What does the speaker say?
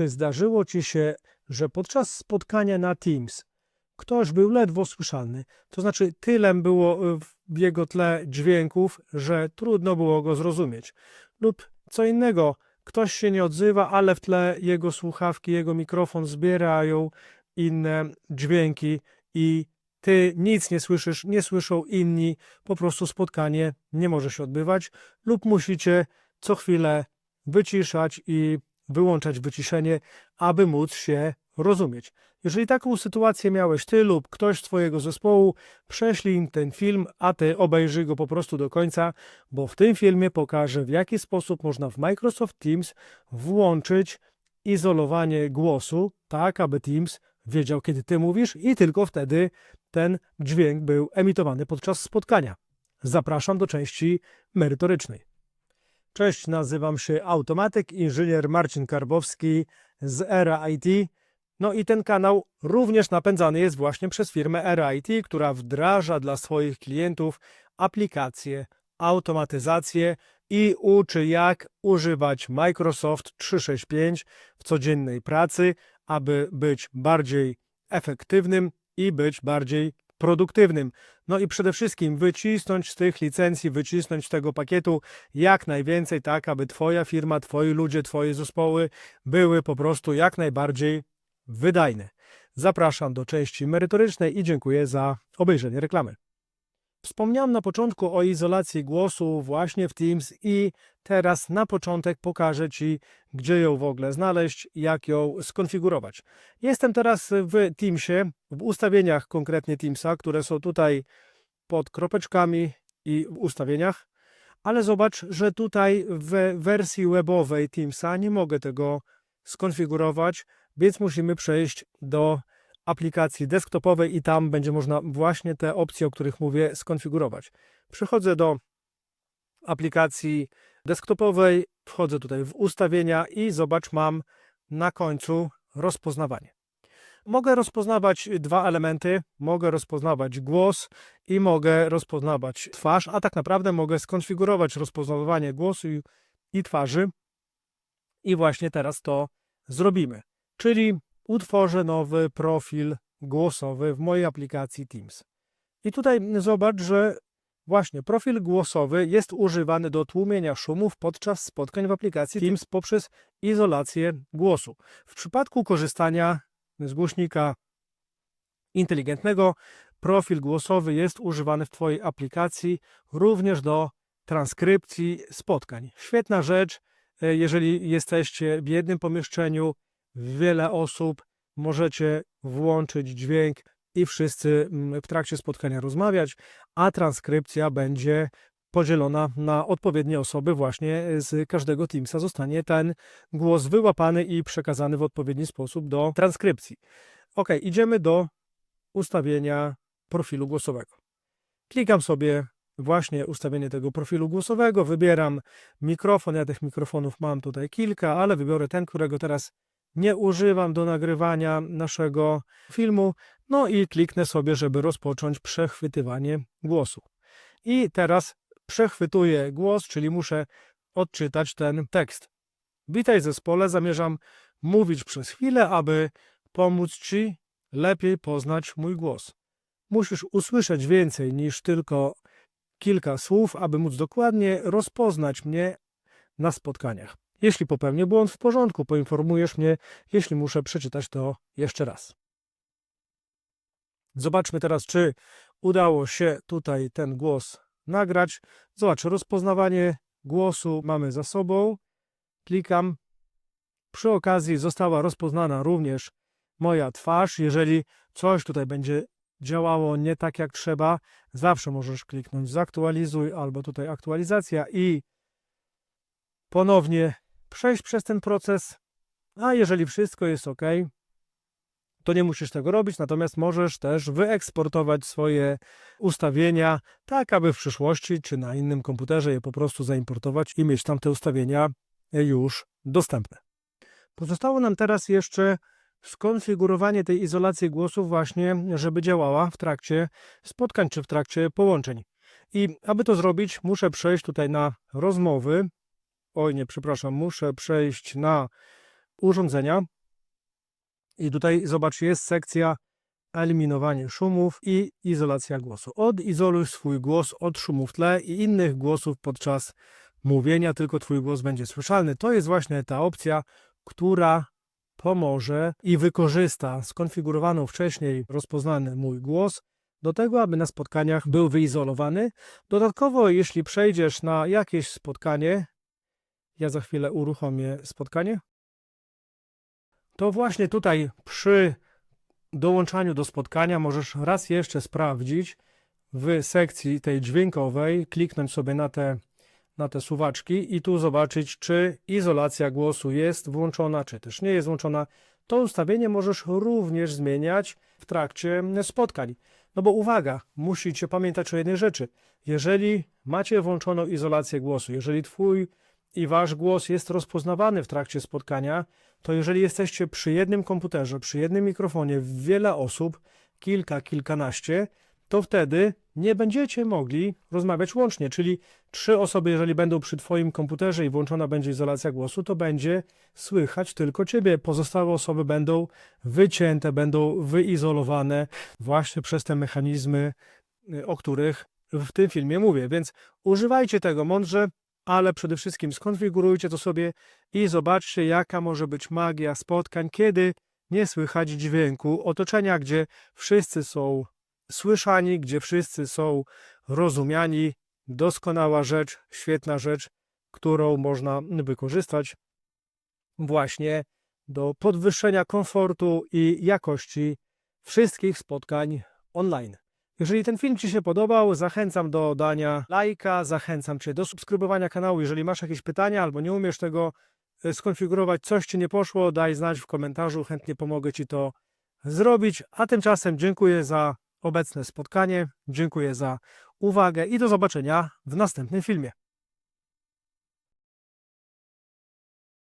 Czy zdarzyło ci się, że podczas spotkania na Teams ktoś był ledwo słyszalny? To znaczy, tyle było y, w jego tle dźwięków, że trudno było go zrozumieć. Lub co innego, ktoś się nie odzywa, ale w tle jego słuchawki, jego mikrofon zbierają inne dźwięki i ty nic nie słyszysz, nie słyszą inni, po prostu spotkanie nie może się odbywać, lub musicie co chwilę wyciszać i wyłączać wyciszenie, aby móc się rozumieć. Jeżeli taką sytuację miałeś ty lub ktoś z twojego zespołu, prześlij im ten film, a ty obejrzyj go po prostu do końca, bo w tym filmie pokażę w jaki sposób można w Microsoft Teams włączyć izolowanie głosu, tak aby Teams wiedział kiedy ty mówisz i tylko wtedy ten dźwięk był emitowany podczas spotkania. Zapraszam do części merytorycznej. Cześć, nazywam się Automatyk, inżynier Marcin Karbowski z Era IT. No i ten kanał również napędzany jest właśnie przez firmę Era IT, która wdraża dla swoich klientów aplikacje, automatyzację i uczy jak używać Microsoft 365 w codziennej pracy, aby być bardziej efektywnym i być bardziej produktywnym. No i przede wszystkim wycisnąć z tych licencji, wycisnąć z tego pakietu jak najwięcej, tak aby Twoja firma, Twoi ludzie, Twoje zespoły były po prostu jak najbardziej wydajne. Zapraszam do części merytorycznej i dziękuję za obejrzenie reklamy. Wspomniałem na początku o izolacji głosu właśnie w Teams i teraz na początek pokażę Ci, gdzie ją w ogóle znaleźć, jak ją skonfigurować. Jestem teraz w Teamsie, w ustawieniach konkretnie Teamsa, które są tutaj pod kropeczkami i w ustawieniach, ale zobacz, że tutaj w wersji webowej Teamsa nie mogę tego skonfigurować, więc musimy przejść do aplikacji desktopowej i tam będzie można właśnie te opcje, o których mówię, skonfigurować. Przechodzę do aplikacji desktopowej, wchodzę tutaj w ustawienia i zobacz, mam na końcu rozpoznawanie. Mogę rozpoznawać dwa elementy, mogę rozpoznawać głos i mogę rozpoznawać twarz, a tak naprawdę mogę skonfigurować rozpoznawanie głosu i, i twarzy. I właśnie teraz to zrobimy. Czyli utworzę nowy profil głosowy w mojej aplikacji Teams. I tutaj zobacz, że właśnie profil głosowy jest używany do tłumienia szumów podczas spotkań w aplikacji Teams poprzez izolację głosu. W przypadku korzystania z głośnika inteligentnego, profil głosowy jest używany w Twojej aplikacji również do transkrypcji spotkań. Świetna rzecz, e, jeżeli jesteście w jednym pomieszczeniu, wiele osób, możecie włączyć dźwięk i wszyscy mm, w trakcie spotkania rozmawiać, a transkrypcja będzie podzielona na odpowiednie osoby, właśnie z każdego Teamsa zostanie ten głos wyłapany i przekazany w odpowiedni sposób do transkrypcji. Ok, idziemy do ustawienia profilu głosowego. Klikam sobie właśnie ustawienie tego profilu głosowego, wybieram mikrofon. Ja tych mikrofonów mam tutaj kilka, ale wybiorę ten, którego teraz nie używam do nagrywania naszego filmu. No i kliknę sobie, żeby rozpocząć przechwytywanie głosu. I teraz przechwytuję głos, czyli muszę odczytać ten tekst. Witaj zespole, zamierzam mówić przez chwilę, aby pomóc Ci lepiej poznać mój głos. Musisz usłyszeć więcej niż tylko kilka słów, aby móc dokładnie rozpoznać mnie na spotkaniach. Jeśli popełnię błąd, w porządku, poinformujesz mnie, jeśli muszę przeczytać to jeszcze raz. Zobaczmy teraz, czy udało się tutaj ten głos nagrać. Zobacz, rozpoznawanie głosu mamy za sobą. Klikam. Przy okazji została rozpoznana również moja twarz. Jeżeli coś tutaj będzie działało nie tak jak trzeba, zawsze możesz kliknąć zaktualizuj albo tutaj aktualizacja i ponownie przejść przez ten proces, a jeżeli wszystko jest ok, to nie musisz tego robić, natomiast możesz też wyeksportować swoje ustawienia, tak aby w przyszłości czy na innym komputerze je po prostu zaimportować i mieć tam te ustawienia już dostępne. Pozostało nam teraz jeszcze skonfigurowanie tej izolacji głosów właśnie, żeby działała w trakcie spotkań czy w trakcie połączeń. I aby to zrobić, muszę przejść tutaj na rozmowy, oj nie, przepraszam, muszę przejść na urządzenia. I tutaj zobacz, jest sekcja eliminowanie szumów i izolacja głosu. Odizoluj swój głos od szumów tle i innych głosów podczas mówienia, tylko twój głos będzie słyszalny. To jest właśnie ta opcja, która pomoże i wykorzysta skonfigurowaną wcześniej rozpoznany mój głos do tego, aby na spotkaniach był wyizolowany. Dodatkowo, jeśli przejdziesz na jakieś spotkanie, ja za chwilę uruchomię spotkanie, to właśnie tutaj przy dołączaniu do spotkania możesz raz jeszcze sprawdzić w sekcji tej dźwiękowej, kliknąć sobie na te, na te suwaczki i tu zobaczyć, czy izolacja głosu jest włączona, czy też nie jest włączona. To ustawienie możesz również zmieniać w trakcie spotkań. No bo uwaga, musicie pamiętać o jednej rzeczy. Jeżeli macie włączoną izolację głosu, jeżeli twój i wasz głos jest rozpoznawany w trakcie spotkania, to jeżeli jesteście przy jednym komputerze, przy jednym mikrofonie, wiele osób, kilka, kilkanaście, to wtedy nie będziecie mogli rozmawiać łącznie, czyli trzy osoby, jeżeli będą przy Twoim komputerze i włączona będzie izolacja głosu, to będzie słychać tylko Ciebie. Pozostałe osoby będą wycięte, będą wyizolowane właśnie przez te mechanizmy, y, o których w tym filmie mówię. Więc używajcie tego mądrze, ale przede wszystkim skonfigurujcie to sobie i zobaczcie, jaka może być magia spotkań, kiedy nie słychać dźwięku otoczenia, gdzie wszyscy są słyszani, gdzie wszyscy są rozumiani. Doskonała rzecz, świetna rzecz, którą można wykorzystać właśnie do podwyższenia komfortu i jakości wszystkich spotkań online. Jeżeli ten film Ci się podobał, zachęcam do dania lajka, zachęcam Cię do subskrybowania kanału. Jeżeli masz jakieś pytania albo nie umiesz tego e, skonfigurować, coś Ci nie poszło, daj znać w komentarzu, chętnie pomogę Ci to zrobić. A tymczasem dziękuję za obecne spotkanie, dziękuję za uwagę i do zobaczenia w następnym filmie.